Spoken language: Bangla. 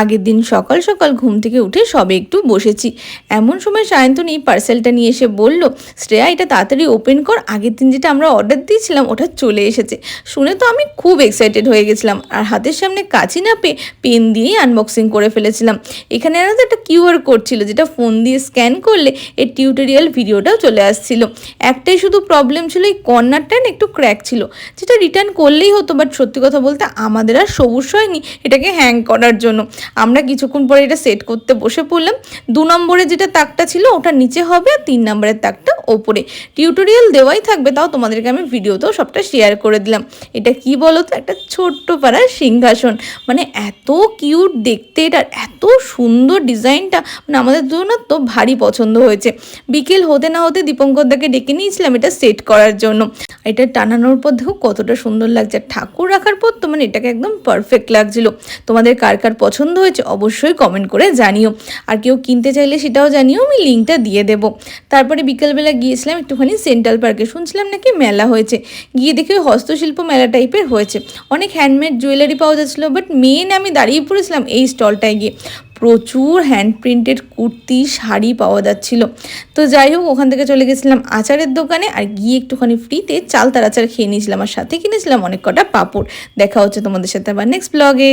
আগের দিন সকাল সকাল ঘুম থেকে উঠে সবে একটু বসেছি। এমন সময় সায়ন্তনী পার্সেলটা নিয়ে এসে বলল, শ্রেয়া, এটা তাড়াতাড়ি ওপেন কর। আগের দিন যেটা আমরা অর্ডার দিয়েছিলাম, ওটা চলে এসেছে। শুনে তো আমি খুব এক্সাইটেড হয়ে গেছিলাম। আর হাতের সামনে কাছি না পেয়ে পেন দিয়েই আনবক্সিং করে ফেলেছিলাম। এখানে না একটা কিউআর কোড ছিল, যেটা ফোন দিয়ে স্ক্যান করলে এর টিউটোরিয়াল ভিডিওটাও চলে আসছিল। একটাই শুধু প্রবলেম ছিল, এই কর্নারটা না একটু ক্র্যাক ছিল, যেটা রিটার্ন করলেই হতো। বাট সত্যি কথা বলতে আমাদের আর সবুজ হয়নি এটাকে হ্যাং করার জন্য। আমরা কিছুক্ষণ পরে এটা সেট করতে বসে পড়লাম। দু নম্বরে যেটা তাকটা ছিল ওটা নিচে হবে আর তিন নম্বরের তাকটা ওপরে। টিউটোরিয়াল দেওয়াই থাকবে, তাও তোমাদেরকে আমি ভিডিওতেও সবটা শেয়ার করে দিলাম। এটা কি বলো তো একটা ছোট্ট পাড়ার সিংহাসন। মানে এত কিউট দেখতে এটার, এত সুন্দর ডিজাইনটা মানে আমাদের জন্য তো ভারী পছন্দ হয়েছে। বিকেল হতে না হতে দীপঙ্করদাকে ডেকে নিয়েছিলাম এটা সেট করার জন্য। এটা টানানোর পর দেখো কতটা সুন্দর লাগছে। ঠাকুর রাখার পর তো মানে এটাকে একদম পারফেক্ট লাগছিল। তোমাদের কার কার পছন্দ হয়েছে অবশ্যই কমেন্ট করে জানিও। আর কেউ কিনতে চাইলে সেটাও জানিও, আমি লিঙ্কটা দিয়ে দেব। তারপরে বিকেলবেলা গিয়েছিলাম একটুখানি সেন্ট্রাল পার্কে। শুনছিলাম নাকি মেলা হয়েছে। গিয়ে দেখি হস্তশিল্প মেলা টাইপের হয়েছে। অনেক হ্যান্ডমেড জুয়েলারি পাওয়া যাচ্ছিল বাট মেন আমি দাঁড়িয়ে পড়েছিলাম এই স্টলটায় গিয়ে। প্রচুর হ্যান্ড প্রিন্টেড কুর্তি, শাড়ি পাওয়া যাচ্ছিল। তো যাই হোক, ওখান থেকে চলে গেছিলাম আচারের দোকানে আর গিয়ে একটুখানি ফ্রিতে চালতার আচার খেয়ে নিয়েছিলাম আর সাথে কিনেছিলাম অনেক কটা পাপড়। দেখা হচ্ছে তোমাদের সাথে আবার নেক্সট ব্লগে